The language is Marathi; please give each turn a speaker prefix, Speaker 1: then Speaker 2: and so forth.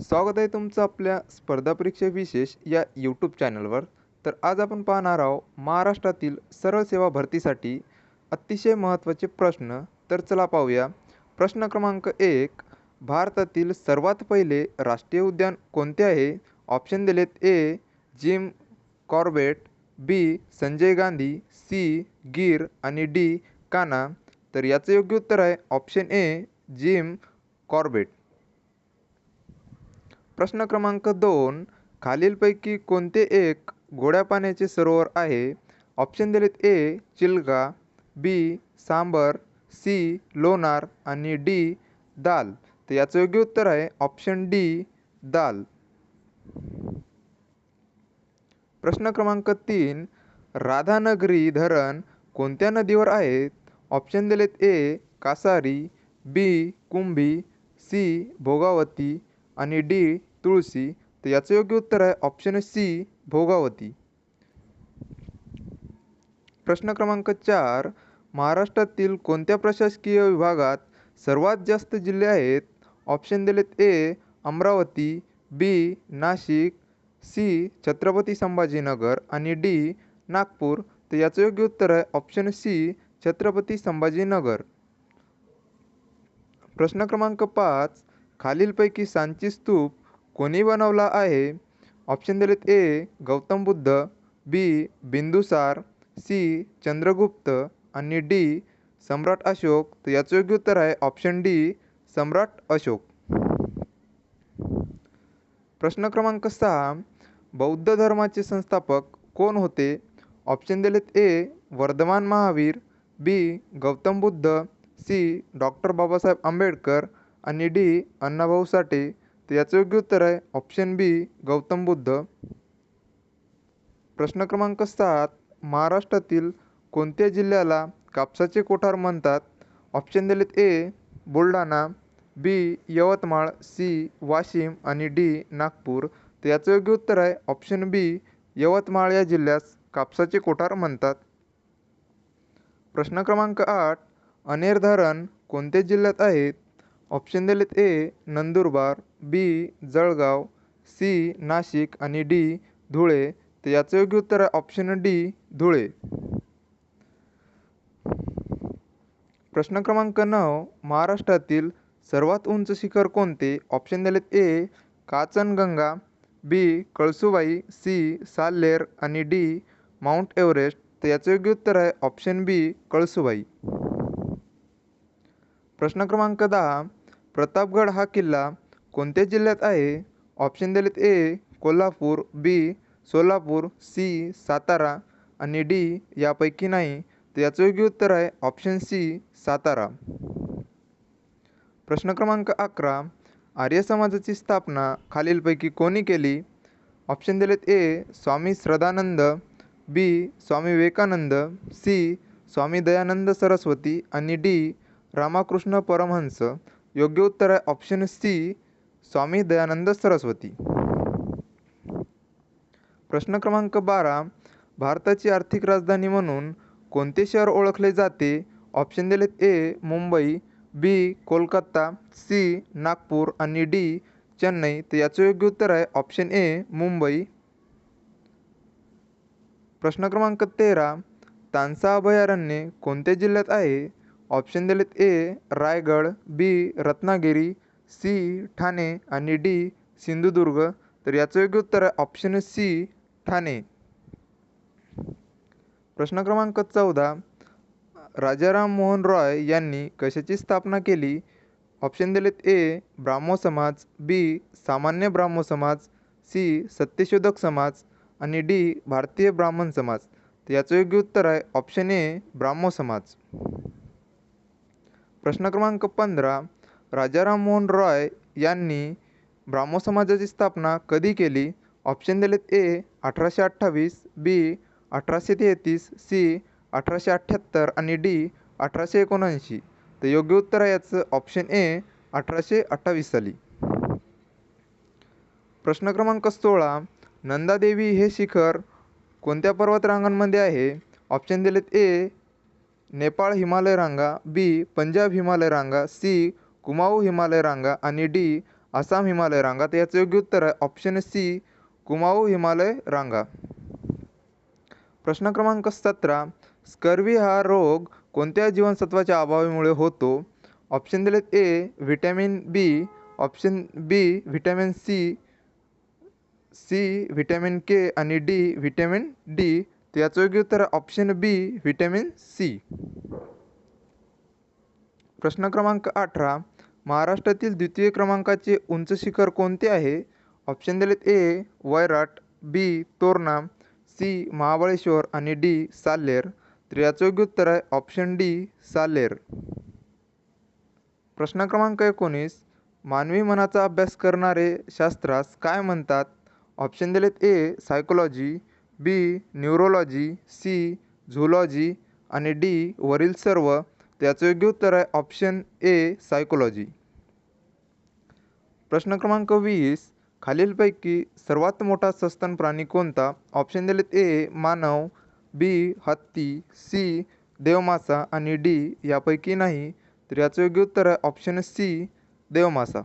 Speaker 1: स्वागत आहे तुमचं आपल्या स्पर्धा परीक्षा विशेष या यूट्यूब चॅनलवर तर आज आपण पाहणार आहोत महाराष्ट्रातील सरळ सेवा भरतीसाठी अतिशय महत्त्वाचे प्रश्न. तर चला पाहूया. प्रश्न क्रमांक एक भारतातील सर्वात पहिले राष्ट्रीय उद्यान कोणते आहे? ऑप्शन दिलेत A Jim Corbett B Sanjay Gandhi C Gir आणि डी काना. तर याचं योग्य उत्तर आहे ऑप्शन ए जिम कॉर्बेट प्रश्न क्रमांक दोन खालीलपैकी कोणते एक गोड्या पाण्याचे सरोवर आहे? ऑप्शन दिलेत A Chilika B Sambhar C Lonar आणि डी दाल. तर याचं योग्य उत्तर आहे ऑप्शन डी दाल. प्रश्न क्रमांक तीन राधानगरी धरण कोणत्या नदीवर आहेत ऑप्शन दिलेत ए कासारी बी कुंभी सी भोगावती आणि डी तुळशी तर याचं योग्य उत्तर आहे ऑप्शन सी भोगावती. प्रश्न क्रमांक चार महाराष्ट्रातील कोणत्या प्रशासकीय विभागात सर्वात जास्त जिल्हे आहेत? ऑप्शन दिलेत A Amravati B Nashik C Chhatrapati Sambhajinagar आणि डी नागपूर. तर याचं योग्य उत्तर आहे ऑप्शन सी छत्रपती संभाजीनगर. प्रश्न क्रमांक पाच खालीलपैकी सांची स्तूप कोणी बनवला आहे? ऑप्शन दिलेत A Gautam Buddha B Bindusar C Chandragupta आणि डी सम्राट अशोक. तर याचं योग्य उत्तर आहे ऑप्शन डी सम्राट अशोक. प्रश्न क्रमांक सहा बौद्ध धर्माचे संस्थापक कोण होते? ऑप्शन दिलेत A Vardhaman Mahavir B Gautam Buddha C doctor Babasaheb Ambedkar आणि डी अण्णाभाऊ साठे. तर याचं योग्य उत्तर आहे ऑप्शन बी गौतम बुद्ध. प्रश्न क्रमांक सात महाराष्ट्रातील कोणत्या जिल्ह्याला कापसाचे कोठार म्हणतात? ऑप्शन दिलेत A Buldhana B Yavatmal C Washim आणि डी नागपूर. तर याचं योग्य उत्तर आहे ऑप्शन बी यवतमाळ या जिल्ह्यास कापसाचे कोठार म्हणतात. प्रश्न क्रमांक आठ अनेर धरण कोणत्या जिल्ह्यात आहेत? ऑप्शन दिलेत A Nandurbar B Jalgaon C Nashik आणि डी धुळे. तर याचं योग्य उत्तर आहे ऑप्शन डी धुळे. प्रश्न क्रमांक नऊ महाराष्ट्रातील सर्वात उंच शिखर कोणते? ऑप्शन दिलेत ए काचनगंगा बी कळसुबाई सी साल्लेर आणि डी माउंट एव्हरेस्ट. तर याचं योग्य उत्तर आहे ऑप्शन बी कळसुबाई. प्रश्न क्रमांक दहा प्रतापगड हा किल्ला कोणत्या जिल्ह्यात आहे? ऑप्शन दिलेत A Kolhapur B Solapur C Satara आणि डी यापैकी नाही. तर याचं योग्य उत्तर आहे ऑप्शन सी सातारा. प्रश्न क्रमांक अकरा आर्य समाजाची स्थापना खालीलपैकी कोणी केली? ऑप्शन दिलेत A Swami Shraddhanand B Swami Vivekanand C Swami Dayanand Saraswati आणि डी रामाकृष्ण परमहंस. योग्य उत्तर आहे ऑप्शन सी स्वामी दयानंद सरस्वती. प्रश्न क्रमांक बारा भारताची आर्थिक राजधानी म्हणून कोणते शहर ओळखले जाते? ऑप्शन दिलेत A Mumbai B Kolkata C Nagpur आणि डी चेन्नई. तर याचं योग्य उत्तर आहे ऑप्शन ए मुंबई. प्रश्न क्रमांक तेरा तानसा अभयारण्य कोणत्या जिल्ह्यात आहे? ऑप्शन दिलेत A Raigad B Ratnagiri C Thane आणि डी सिंधुदुर्ग. तर याचं योग्य उत्तर आहे ऑप्शन सी ठाणे. प्रश्न क्रमांक चौदा. राजाराम मोहन रॉय यांनी कशाची स्थापना केली? ऑप्शन दिलेत ए ब्राह्मो समाज बी सामान्य ब्राह्मो समाज सी सत्यशोधक समाज आणि डी भारतीय ब्राह्मण समाज. तर याचं योग्य उत्तर आहे ऑप्शन ए ब्राह्मो समाज. प्रश्न क्रमांक पंधरा. राजाराम मोहन रॉय यांनी ब्राह्मो समाजाची स्थापना कधी केली? ऑप्शन दिलेत ए अठराशे अठ्ठावीस बी अठराशे तेहतीस सी अठराशे अठ्ठ्याहत्तर आणि डी अठराशे एकोणऐंशी. तर योग्य उत्तर आहे याचं. ऑप्शन ए अठराशे अठ्ठावीस साली. प्रश्न क्रमांक सोळा नंदादेवी हे शिखर कोणत्या पर्वतरांगांमध्ये आहे? ऑप्शन दिलेत ए नेपाळ हिमालय रांगा बी पंजाब हिमालय रांगा सी कुमाऊ हिमालय रांगा आणि डी आसाम हिमालय रांगा. तर याचं योग्य उत्तर आहे ऑप्शन सी कुमाऊ हिमालय रांगा. प्रश्न क्रमांक सतरा स्कर्वी हा रोग कोणत्या जीवनसत्वाच्या अभावामुळे होतो? ऑप्शन दिलेत A vitamin B option B vitamin C C vitamin K आणि डी व्हिटॅमिन डी तर याचं योग्य उत्तर आहे ऑप्शन बी व्हिटॅमिन सी प्रश्न क्रमांक अठरा महाराष्ट्रातील द्वितीय क्रमांकाचे उंच शिखर कोणते आहे? ऑप्शन दिलेत A Vairat B Torna C Mahabaleshwar आणि डी साल्हेर तर याचं योग्य उत्तर आहे ऑप्शन डी साल्हेर प्रश्न क्रमांक एकोणीस मानवी मनाचा अभ्यास करणारे शास्त्रास काय म्हणतात? ऑप्शन दिलेत A psychology B neurology C zoology आणि डी वरील सर्व. त्याचं योग्य उत्तर आहे ऑप्शन ए सायकोलॉजी प्रश्न क्रमांक वीस खालीलपैकी सर्वात मोठा सस्तन प्राणी कोणता? ऑप्शन दिलेत ए मानव बी हत्ती सी देवमासा आणि डी यापैकी नाही. तर याचं योग्य उत्तर आहे ऑप्शन सी देवमासा.